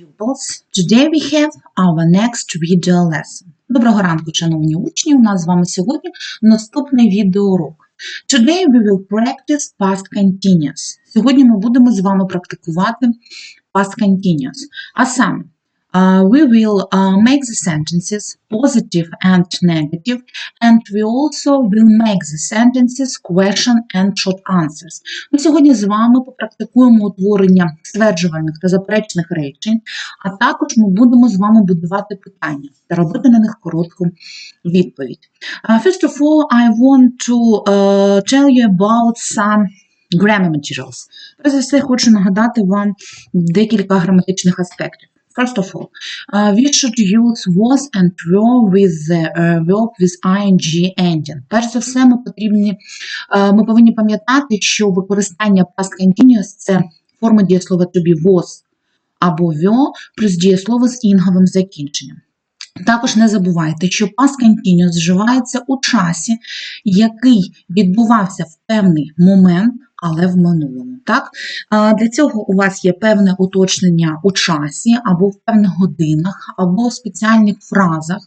pupils. Today we have our next video lesson. Доброго ранку, шановні учні. У нас з вами сьогодні наступний відеоурок. Today we will practice past continuous. Сьогодні ми будемо з вами практикувати past continuous. А саме, we will uh, make the sentences positive and negative, and we also will make the sentences question and short answers. Ми сьогодні з вами попрактикуємо утворення стверджувальних та заперечних речень, а також ми будемо з вами будувати питання та робити на них коротку відповідь. Uh, first of all, I want to uh, tell you about some grammar materials. Перш за все, хочу нагадати вам декілька граматичних аспектів. First of all, uh, we should use was and were with the uh, verb with ing ending. Перш за все, ми потрібні, uh, ми повинні пам'ятати, що використання past continuous – це форма дієслова to be was або were плюс дієслово з інговим закінченням. Також не забувайте, що past continuous вживається у часі, який відбувався в певний момент, але в минулому. Так? Для цього у вас є певне уточнення у часі, або в певних годинах, або в спеціальних фразах.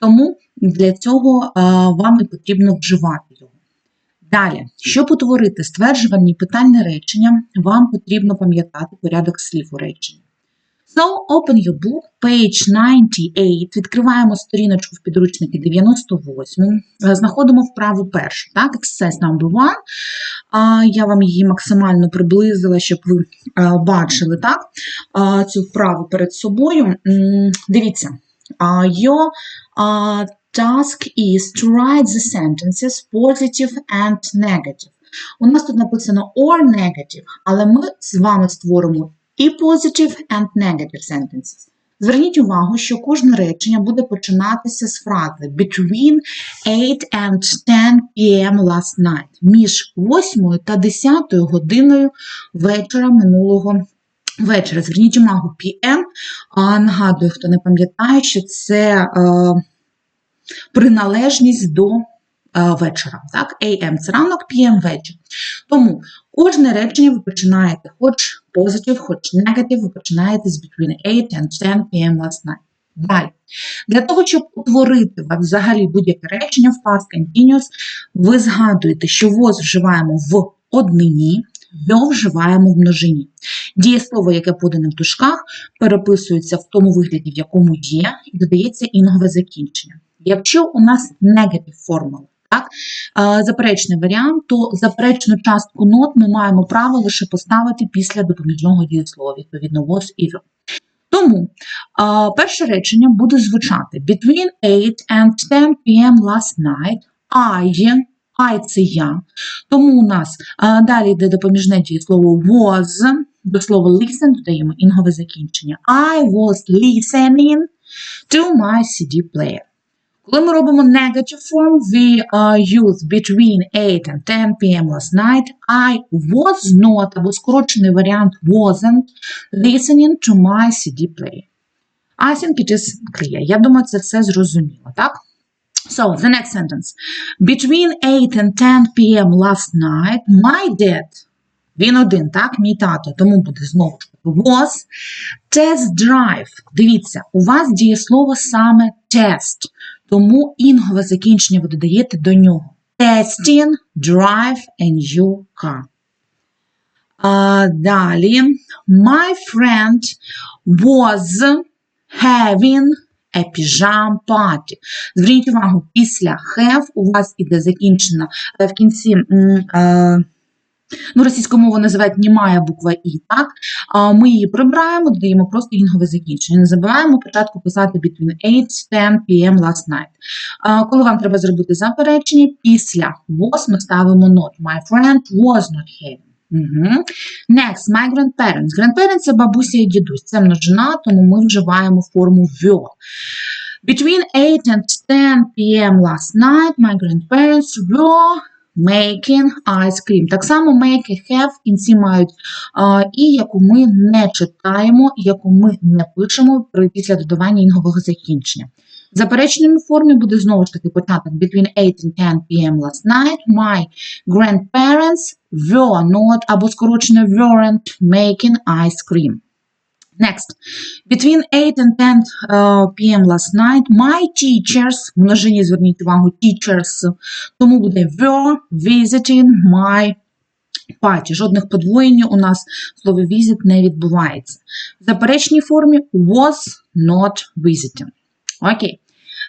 Тому для цього вам і потрібно вживати його. Далі, щоб утворити стверджувальні питальні речення, вам потрібно пам'ятати порядок слів у реченні. So, open your book, page 98, відкриваємо сторіночку в підручнику 98, е, знаходимо вправу першу, так, exercise number one. Я вам її максимально приблизила, щоб ви е, бачили, так, цю вправу перед собою. Дивіться, your task is to write the sentences positive and negative. У нас тут написано or negative, але ми з вами створимо і positive and negative sentences. Зверніть увагу, що кожне речення буде починатися з фрази between 8 and 10 p.m. last night, між 8 та 10 годиною вечора минулого вечора. Зверніть увагу, PM, а, нагадую, хто не пам'ятає, що це е, приналежність до е, вечора. Так? AM – це ранок, PM – вечір. Тому кожне речення ви починаєте хоч positive, хоч negative, ви починаєте з between 8 and 10 p.m. last night. Далі. Для того, щоб утворити вам взагалі будь-яке речення в past continuous, ви згадуєте, що was вживаємо в однині, «вьо» вживаємо в множині. Дієслово, яке подане в дужках, переписується в тому вигляді, в якому є, і додається інгове закінчення. Якщо у нас negative формула, так, е, заперечний варіант, то заперечну частку нот ми маємо право лише поставити після допоміжного дієслова, відповідно, was «were». Тому а, перше речення буде звучати Between 8 and 10 p.m. last night, I, I це я. Тому у нас а, далі йде допоміжне дієслово was, до слова listen додаємо інгове закінчення. I was listening to my CD player. Коли ми робимо negative form, we uh, use between 8 and 10 p.m. last night. I was not, або скорочений варіант wasn't listening to my CD player. I think it is clear. Я думаю, це все зрозуміло, так? So, the next sentence. Between 8 and 10 p.m. last night, my dad, він один, так, мій тато, тому буде знову ж was, test drive. Дивіться, у вас дієслово саме test, тому інгове закінчення ви додаєте до нього. Testing, drive a new car. А, далі, my friend was having a pajama party. Зверніть увагу, після have у вас іде закінчена е, в кінці. е, Ну, російською мовою називають німая буква І, так? Ми її прибираємо, додаємо просто інгове закінчення. Не забуваємо початку писати between 8 10 p.m. last night. Коли вам треба зробити заперечення, після was ми ставимо not. My friend was not having. Угу. Next, my grandparents. Grandparents – це бабуся і дідусь. Це множина, тому ми вживаємо форму were. Between 8 and 10 p.m. last night, my grandparents were making ice cream. Так само make have в кінці мають а, і, яку ми не читаємо, яку ми не пишемо при- після додавання інгового закінчення. В формі буде знову ж таки початок between 8 and 10 p.m. last night. My grandparents were not, або скорочено weren't making ice cream. Next. Between 8 and 10 uh, p.m. last night, my teachers, в множині зверніть увагу, teachers, тому буде were visiting my party. Жодних подвоєнь у нас в слові visit не відбувається. В заперечній формі was not visiting. Окей.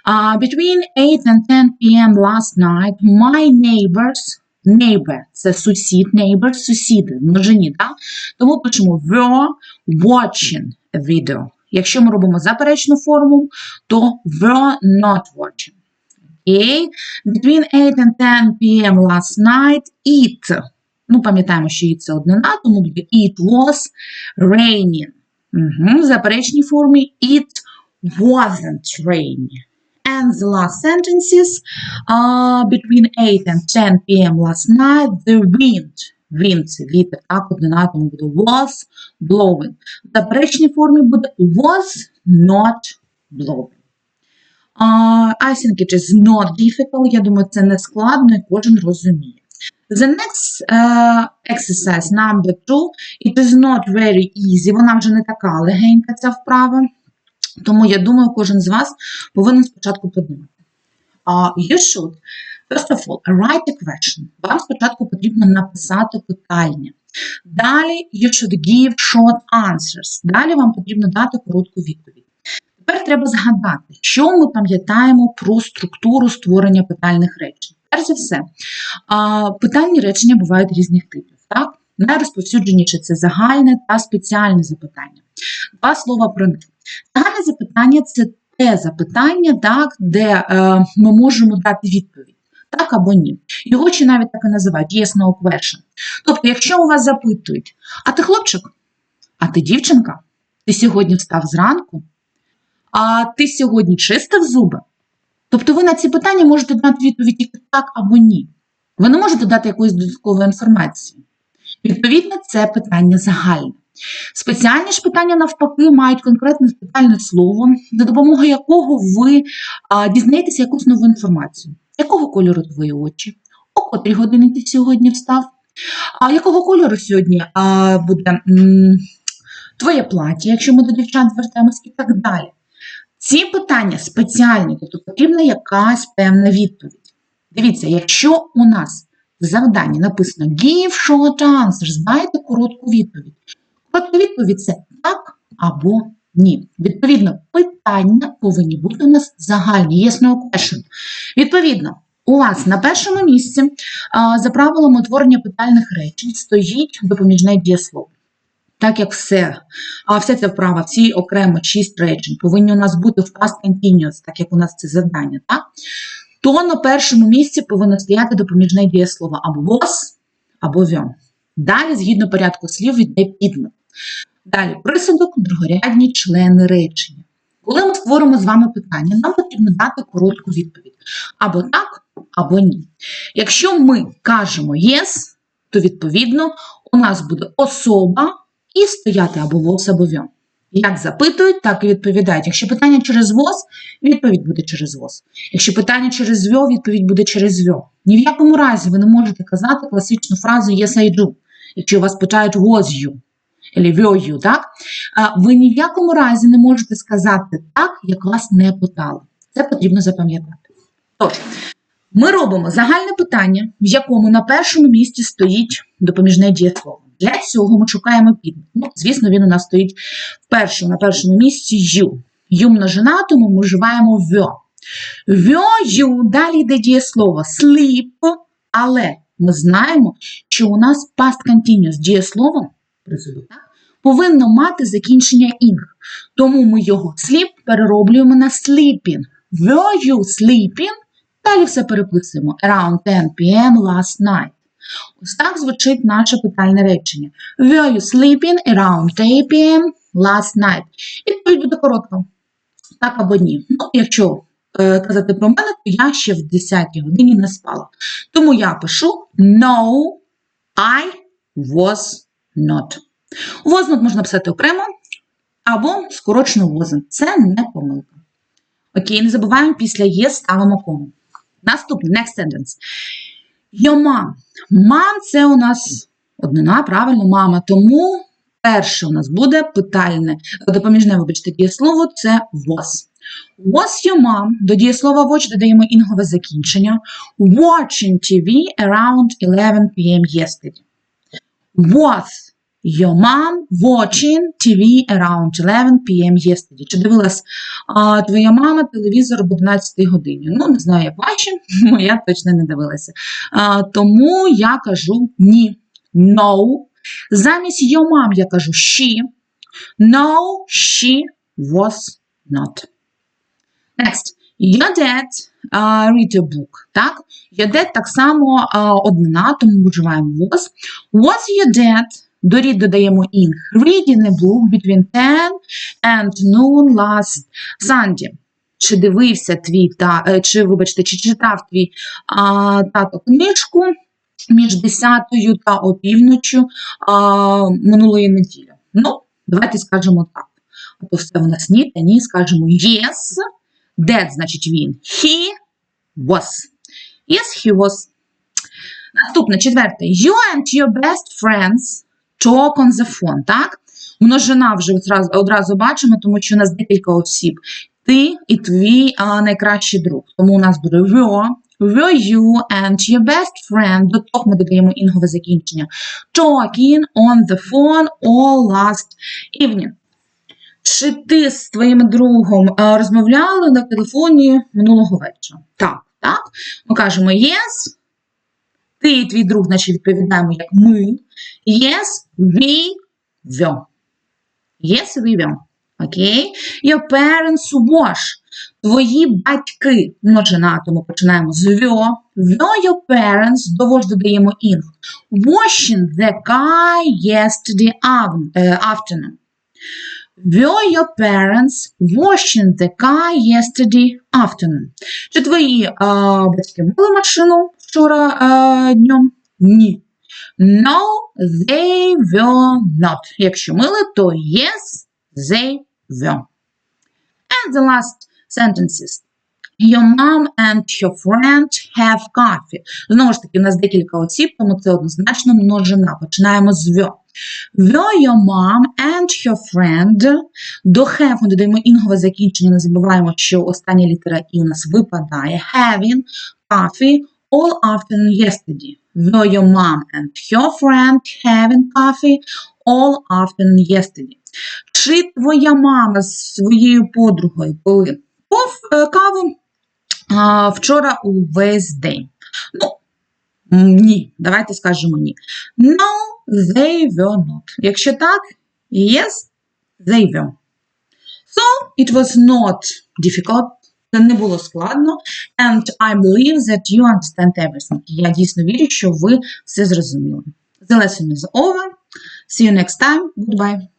Uh, between 8 and 10 p.m. last night, my neighbors, neighbor – це сусід, neighbors – сусіди, множині, так? Тому пишемо were watching a video. Якщо ми робимо заперечну форму, то were not watching. Окей. Between 8 and 10 p.m. last night, it. Ну, пам'ятаємо, що it – це однина, тому буде it was raining. Угу. В заперечній формі it wasn't raining. And the last sentences uh, between 8 and 10 p.m. last night, the wind. Wind – це вітер, так, однина, тому буде was blowing. В заперечній формі буде was not blowing. Uh, I think it is not difficult. Я думаю, це не складно і кожен розуміє. The next uh, exercise number two, it is not very easy. Вона вже не така легенька, ця вправа. Тому я думаю, кожен з вас повинен спочатку подумати. Uh, you should, first of all, write a question. Вам спочатку потрібно написати питання. Далі you should give short answers. Далі вам потрібно дати коротку відповідь. Тепер треба згадати, що ми пам'ятаємо про структуру створення питальних речень. Перш за все, питальні речення бувають різних типів. Так? Найрозповсюдженіше це загальне та спеціальне запитання. Два слова про них. Загальне запитання це те запитання, так, де е, ми можемо дати відповідь. Так або ні. Його чи навіть так і називають yes, no question. Тобто, якщо у вас запитують, а ти хлопчик, а ти дівчинка, ти сьогодні встав зранку, а ти сьогодні чистив зуби? Тобто ви на ці питання можете дати відповідь тільки так або ні. Ви не можете дати якоїсь додаткової інформації. Відповідно, це питання загальне. Спеціальні ж питання, навпаки, мають конкретне спеціальне слово, за допомогою якого ви дізнаєтеся якусь нову інформацію. Якого кольору твої очі? О котрій годині ти сьогодні встав? А якого кольору сьогодні а, буде твоє плаття, якщо ми до дівчат звертаємось і так далі. Ці питання спеціальні, тобто потрібна якась певна відповідь. Дивіться, якщо у нас в завданні написано Give short answers, дайте коротку відповідь. Коротка відповідь це так або ні. Відповідно, питання повинні бути у нас загальні. Yes, question. Відповідно, у вас на першому місці за правилами утворення питальних речень стоїть допоміжне дієслово. Так як все, а вся ця вправа, ці окремо шість речень повинні у нас бути в past continuous, так як у нас це завдання, так? то на першому місці повинно стояти допоміжне дієслово або was, або were. Далі, згідно порядку слів, йде підмет. Далі присудок, другорядні члени речення. Коли ми створимо з вами питання, нам потрібно дати коротку відповідь. Або так, або ні. Якщо ми кажемо yes, то відповідно у нас буде особа і стояти або was, або were. Як запитують, так і відповідають. Якщо питання через was, відповідь буде через was. Якщо питання через were, відповідь буде через were. Ні в якому разі ви не можете казати класичну фразу yes, I do. Якщо вас питають was you, you, так? Ви ні в якому разі не можете сказати так, як вас не питали. Це потрібно запам'ятати. Тож, ми робимо загальне питання, в якому на першому місці стоїть допоміжне дієслово. Для цього ми шукаємо підмет. Ну, звісно, він у нас стоїть вперше на першому місці you. You множина, тому ми вживаємо were. Were you, далі йде дієслово sleep, але ми знаємо, що у нас past continuous дієслово присудок, так, повинно мати закінчення ing. Тому ми його sleep перероблюємо на sleeping. Were you sleeping? Далі все переписуємо. Around 10 p.m. last night. Ось так звучить наше питальне речення. Were you sleeping around 10 p.m. last night? Відповідь буде коротка. Так або ні. Ну, якщо е, казати про мене, то я ще в 10 годині не спала. Тому я пишу No, I was not. Not можна писати окремо або скорочено wasn't. Це не помилка. Окей, не забуваємо після є ставимо кому. Наступний, next sentence. Your mom. Мам це у нас однина, правильно, мама. Тому перше у нас буде питальне, допоміжне, вибачте, дієслово це was. Was your mom? До дієслова watch додаємо інгове закінчення. Watching TV around 11 p.m. yesterday. Was your mom watching TV around 11 p.m. yesterday? Чи дивилась а, твоя мама телевізор об 11 годині? Ну, не знаю, як ваші, моя точно не дивилася. А, тому я кажу ні. No. Замість your mom я кажу she. No, she was not. Next. Your dad uh, read a book. Так? Your dad так само uh, однина, тому вживаємо was. Was your dad? До read додаємо in. Reading a book between 10 and noon last Sunday. Чи дивився твій та, е, чи, вибачте, чи читав твій а, тато книжку між 10 та опівночю минулої неділі? Ну, давайте скажемо так. А то все у нас ні, та ні, скажемо yes. That значить він. He was. Yes, he was. Наступне, четверте. You and your best friends phone, так? Множина вже одразу, бачимо, тому що у нас декілька осіб. Ти і твій а, найкращий друг. Тому у нас буде were, were you and your best friend. До того ми додаємо інгове закінчення. Talking on the phone all last evening. Чи ти з твоїм другом розмовляли на телефоні минулого вечора? Так, так. Ми кажемо yes. Ти твій друг, значить, відповідаємо як ми. Yes, we were. Yes, we were. Окей? Okay? Your parents wash. Твої батьки. Множина, тому починаємо з were. Were your parents, до wash додаємо ing. Washing the car yesterday е, afternoon. Were your parents washing the car yesterday afternoon? Чи твої а, батьки мили машину вчора а, днем? Ні. No, they were not. Якщо мили, то yes, they were. And the last sentences. Your mom and your friend have coffee. Знову ж таки, у нас декілька осіб, тому це однозначно множина. Починаємо з were. Were your mom and your friend. До have ми додаємо інгове закінчення, не забуваємо, що остання літера і у нас випадає. Having coffee all afternoon yesterday. Were your mom and your friend having coffee all afternoon yesterday. Чи твоя мама з своєю подругою пили пов- е, каву а, вчора увесь день? Ну, ні, давайте скажемо ні. No, they were not. Якщо так, yes, they were. So, it was not difficult. Це не було складно. And I believe that you understand everything. Я дійсно вірю, що ви все зрозуміли. The lesson is over. See you next time. Goodbye.